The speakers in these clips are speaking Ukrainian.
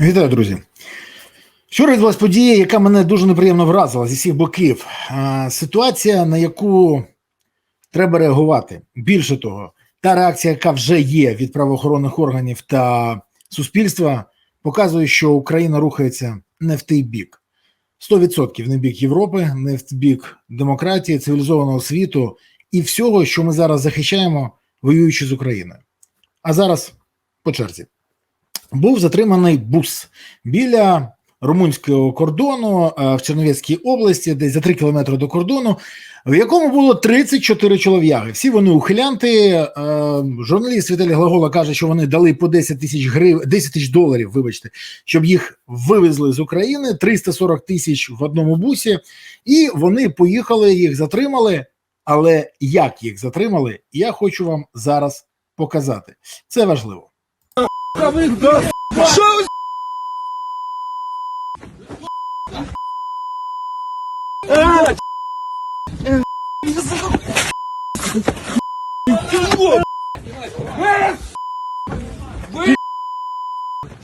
Вітаю, друзі. Вчора відбулася подія, яка мене дуже неприємно вразила зі всіх боків. Ситуація, на яку треба реагувати. Більше того, та реакція, яка вже є від правоохоронних органів та суспільства, показує, що Україна рухається не в той бік. 100% не в бік Європи, не в бік демократії, цивілізованого світу і всього, що ми зараз захищаємо, воюючи з Україною. А зараз по черзі був затриманий бус біля румунського кордону е, в Чернівецькій області, десь за 3 кілометри до кордону, в якому було 34 чолов'яги. Всі вони ухилянти. Е, Журналіст Віталій Глагола каже, що вони дали по 10 тисяч грив, 10 тисяч доларів, вибачте, щоб їх вивезли з України. 340 тисяч в одному бусі, і вони поїхали, їх затримали. Але як їх затримали, я хочу вам зараз показати. Це важливо.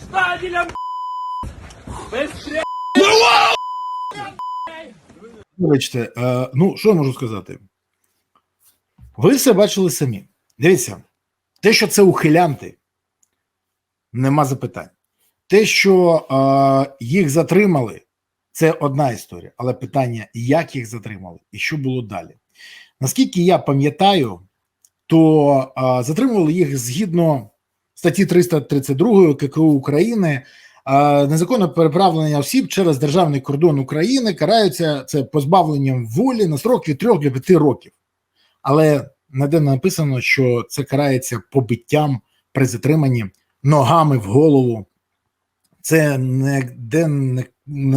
Стаділя, без хря... Вибачте, е, ну що я можу сказати? Ви все бачили самі. Дивіться, те, що це ухилянти, нема запитань. Те, що е, їх затримали, це одна історія. Але питання, як їх затримали і що було далі. Наскільки я пам'ятаю, то е, затримували їх згідно статті 332 ККУ України. Е, Незаконне переправлення осіб через державний кордон України караються це позбавленням волі на строк від 3 до 5 років. Але ніде не написано, що це карається побиттям при затриманні ногами в голову. Це ніде не,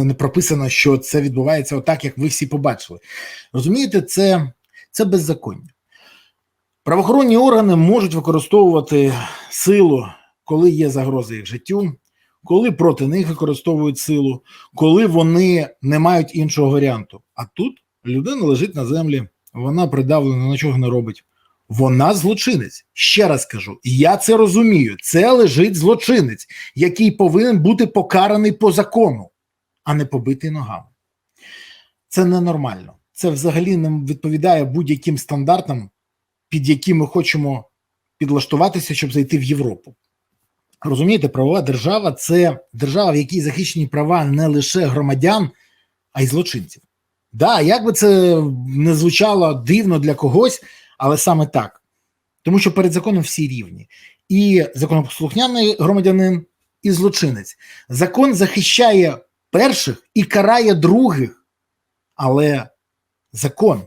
не прописано, що це відбувається отак, як ви всі побачили. Розумієте, це, це беззаконня. Правоохоронні органи можуть використовувати силу, коли є загроза їх життю, коли проти них використовують силу, коли вони не мають іншого варіанту. А тут людина лежить на землі, вона придавлена, нічого не робить. Вона злочинець. Ще раз кажу, я це розумію. Це лежить злочинець, який повинен бути покараний по закону, а не побитий ногами. Це ненормально. Це взагалі не відповідає будь-яким стандартам, під які ми хочемо підлаштуватися, щоб зайти в Європу. Розумієте, правова держава це держава, в якій захищені права не лише громадян, а й злочинців. Да, як би це не звучало дивно для когось, але саме так. Тому що перед законом всі рівні. І законопослухняний громадянин, і злочинець. Закон захищає перших і карає других, але закон,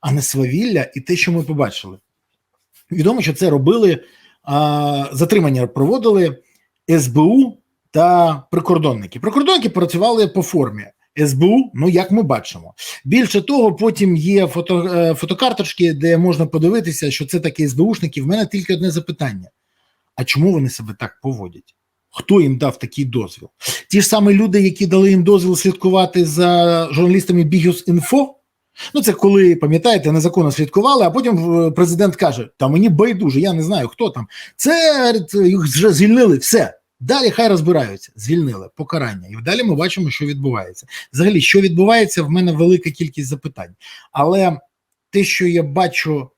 а не свавілля і те, що ми побачили. Відомо, що це робили, а, затримання проводили СБУ та прикордонники. Прикордонники працювали по формі. СБУ, ну як ми бачимо. Більше того, потім є фото, е, фотокарточки, де можна подивитися, що це такі СБУшники. В мене тільки одне запитання: а чому вони себе так поводять? Хто їм дав такий дозвіл? Ті ж самі люди, які дали їм дозвіл слідкувати за журналістами Бігіус.Інфо, Ну, це коли пам'ятаєте, незаконно слідкували, а потім е, президент каже: Та мені байдуже, я не знаю, хто там. Це їх вже звільнили, все. Далі хай розбираються, звільнили покарання. І далі ми бачимо, що відбувається. Взагалі, що відбувається, в мене велика кількість запитань. Але те, що я бачу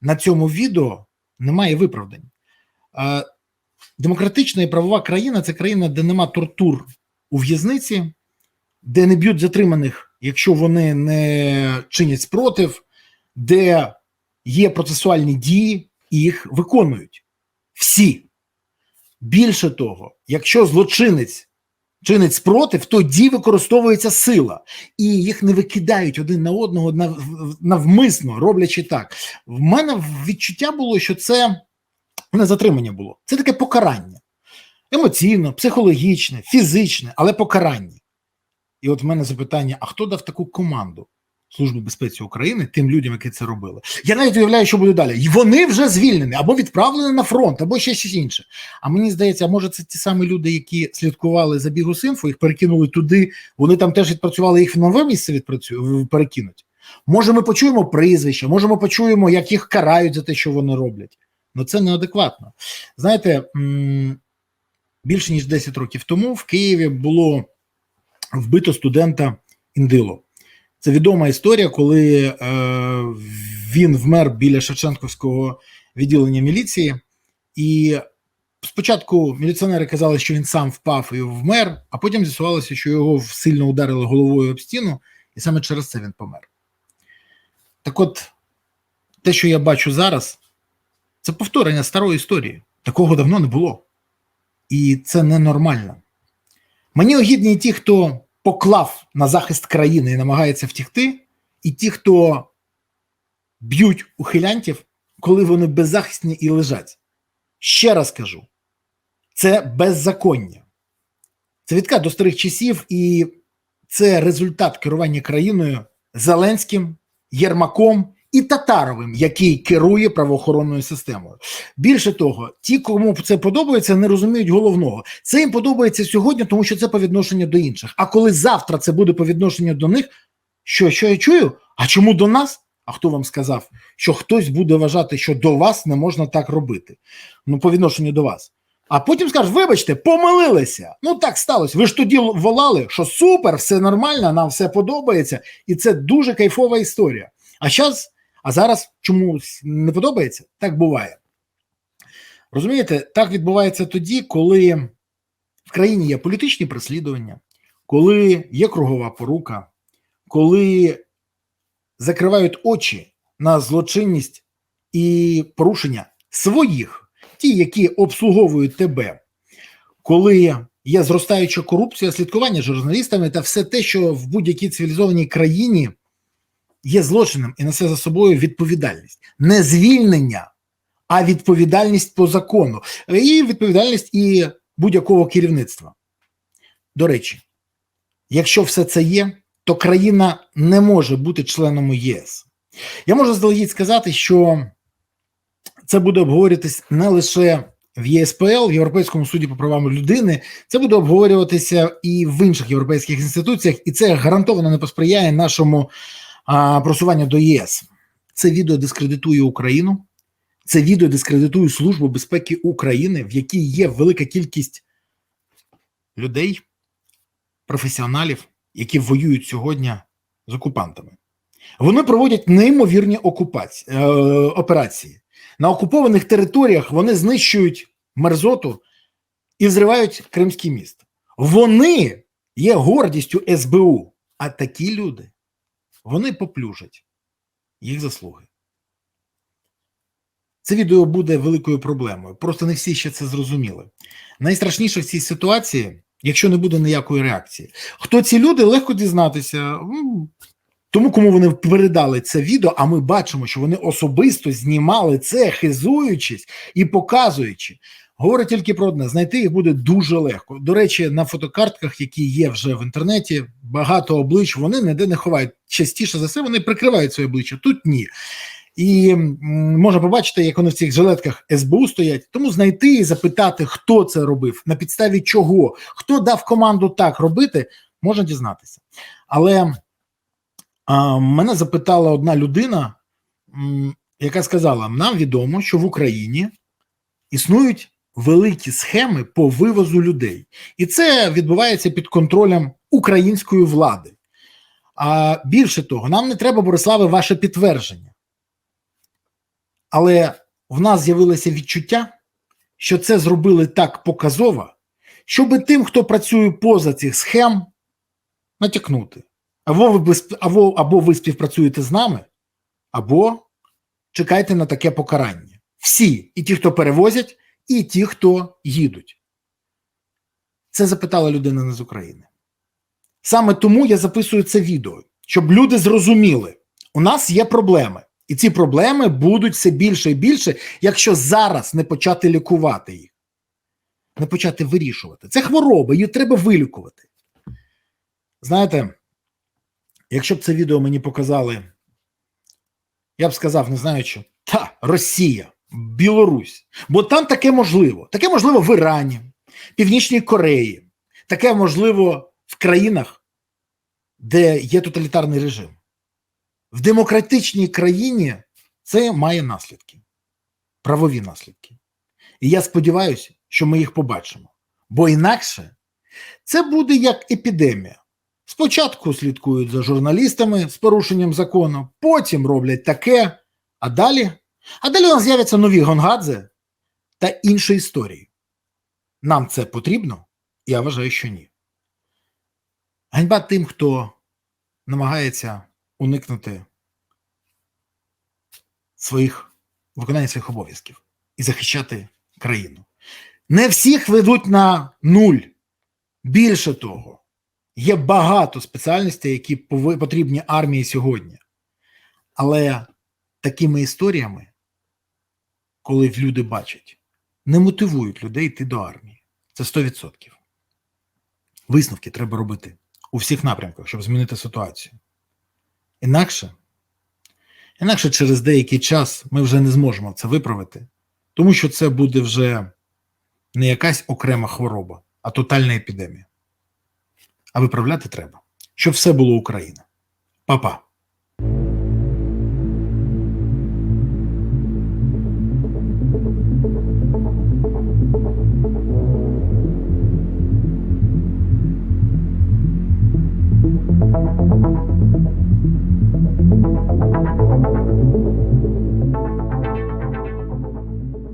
на цьому відео, немає виправдань. Е, Демократична і правова країна це країна, де нема тортур у в'язниці, де не б'ють затриманих якщо вони не чинять спротив, де є процесуальні дії, і їх виконують всі. Більше того, якщо злочинець чинить спротив, тоді використовується сила, і їх не викидають один на одного навмисно, роблячи так. В мене відчуття було, що це не затримання було. Це таке покарання. Емоційно, психологічне, фізичне, але покарання. І от в мене запитання: а хто дав таку команду Служби безпеки України тим людям, які це робили? Я навіть уявляю, що буде далі. Вони вже звільнені або відправлені на фронт, або ще щось інше. А мені здається, може це ті самі люди, які слідкували за Бігусинфо, їх перекинули туди. Вони там теж відпрацювали їх в нове місце відпрацю... перекинуть. Може, ми почуємо прізвища, може, ми почуємо, як їх карають за те, що вони роблять. Ну це неадекватно. Знаєте, більше ніж 10 років тому в Києві було вбито студента Індило. Це відома історія, коли е, він вмер біля Шевченківського відділення міліції, і спочатку міліціонери казали, що він сам впав і вмер, а потім з'ясувалося, що його сильно ударили головою об стіну, і саме через це він помер. Так от, те, що я бачу зараз, це повторення старої історії. Такого давно не було. І це ненормально. Мені огідні ті, хто поклав на захист країни і намагається втікти, і ті, хто б'ють ухилянтів, коли вони беззахисні і лежать. Ще раз кажу: це беззаконня. Це відкат до старих часів, і це результат керування країною Зеленським, Єрмаком і Татаровим, який керує правоохоронною системою. Більше того, ті, кому це подобається, не розуміють головного. Це їм подобається сьогодні, тому що це по відношенню до інших. А коли завтра це буде по відношенню до них, що, що я чую? А чому до нас? А хто вам сказав, що хтось буде вважати, що до вас не можна так робити? Ну, по відношенню до вас. А потім скажеш, вибачте, помилилися. Ну так сталося. Ви ж тоді волали, що супер, все нормально, нам все подобається, і це дуже кайфова історія. А зараз, а зараз чомусь не подобається? Так буває. Розумієте, так відбувається тоді, коли в країні є політичні переслідування, коли є кругова порука, коли закривають очі на злочинність і порушення своїх, ті, які обслуговують тебе, коли є зростаюча корупція, слідкування журналістами та все те, що в будь-якій цивілізованій країні є злочином і несе за собою відповідальність, не звільнення, а відповідальність по закону, і відповідальність і будь-якого керівництва. До речі, якщо все це є, то країна не може бути членом ЄС. Я можу заздалегідь сказати, що це буде обговорюватись не лише в ЄСПЛ, в Європейському суді по правам людини, це буде обговорюватися і в інших європейських інституціях, і це гарантовано не посприяє нашому а, просуванню до ЄС. Це відео дискредитує Україну, це відео дискредитує Службу безпеки України, в якій є велика кількість людей, професіоналів, які воюють сьогодні з окупантами. Вони проводять неймовірні окупації, е, операції. На окупованих територіях вони знищують мерзоту і зривають Кримський міст. Вони є гордістю СБУ, а такі люди вони поплюжать їх заслуги. Це відео буде великою проблемою. Просто не всі ще це зрозуміли. Найстрашніше в цій ситуації, якщо не буде ніякої реакції. Хто ці люди, легко дізнатися. Тому, кому вони передали це відео, а ми бачимо, що вони особисто знімали це, хизуючись і показуючи. Говорить тільки про одне: знайти їх буде дуже легко. До речі, на фотокартках, які є вже в інтернеті, багато облич вони ніде не ховають. Частіше за все, вони прикривають своє обличчя. Тут ні. І можна побачити, як вони в цих жилетках СБУ стоять. Тому знайти і запитати, хто це робив, на підставі чого, хто дав команду так робити, можна дізнатися. Але а, мене запитала одна людина, яка сказала: нам відомо, що в Україні існують великі схеми по вивозу людей, і це відбувається під контролем української влади. А більше того, нам не треба, Бориславе, ваше підтвердження. Але в нас з'явилося відчуття, що це зробили так показово, щоб тим, хто працює поза цих схем, натякнути. Або ви, або, або ви співпрацюєте з нами, або чекайте на таке покарання. Всі, і ті, хто перевозять, і ті, хто їдуть. Це запитала людина не з України. Саме тому я записую це відео, щоб люди зрозуміли, у нас є проблеми, і ці проблеми будуть все більше і більше, якщо зараз не почати лікувати їх, не почати вирішувати. Це хвороба, її треба вилікувати. Знаєте, якщо б це відео мені показали, я б сказав, не знаю що, та Росія, Білорусь. Бо там таке можливо. Таке можливо в Ірані, Північній Кореї, таке можливо в країнах, де є тоталітарний режим. В демократичній країні це має наслідки, правові наслідки. І я сподіваюся, що ми їх побачимо. Бо інакше це буде як епідемія. Спочатку слідкують за журналістами з порушенням закону, потім роблять таке, а далі, а далі у нас з'являться нові гонгадзе та інші історії. Нам це потрібно? Я вважаю, що ні. Ганьба тим, хто намагається уникнути своїх виконання своїх обов'язків і захищати країну. Не всіх ведуть на нуль. Більше того, є багато спеціальностей, які потрібні армії сьогодні. Але такими історіями, коли люди бачать, не мотивують людей йти до армії. Це 100%. Висновки треба робити у всіх напрямках, щоб змінити ситуацію. Інакше, інакше через деякий час ми вже не зможемо це виправити, тому що це буде вже не якась окрема хвороба, а тотальна епідемія. А виправляти треба, щоб все було Україна. Па-па.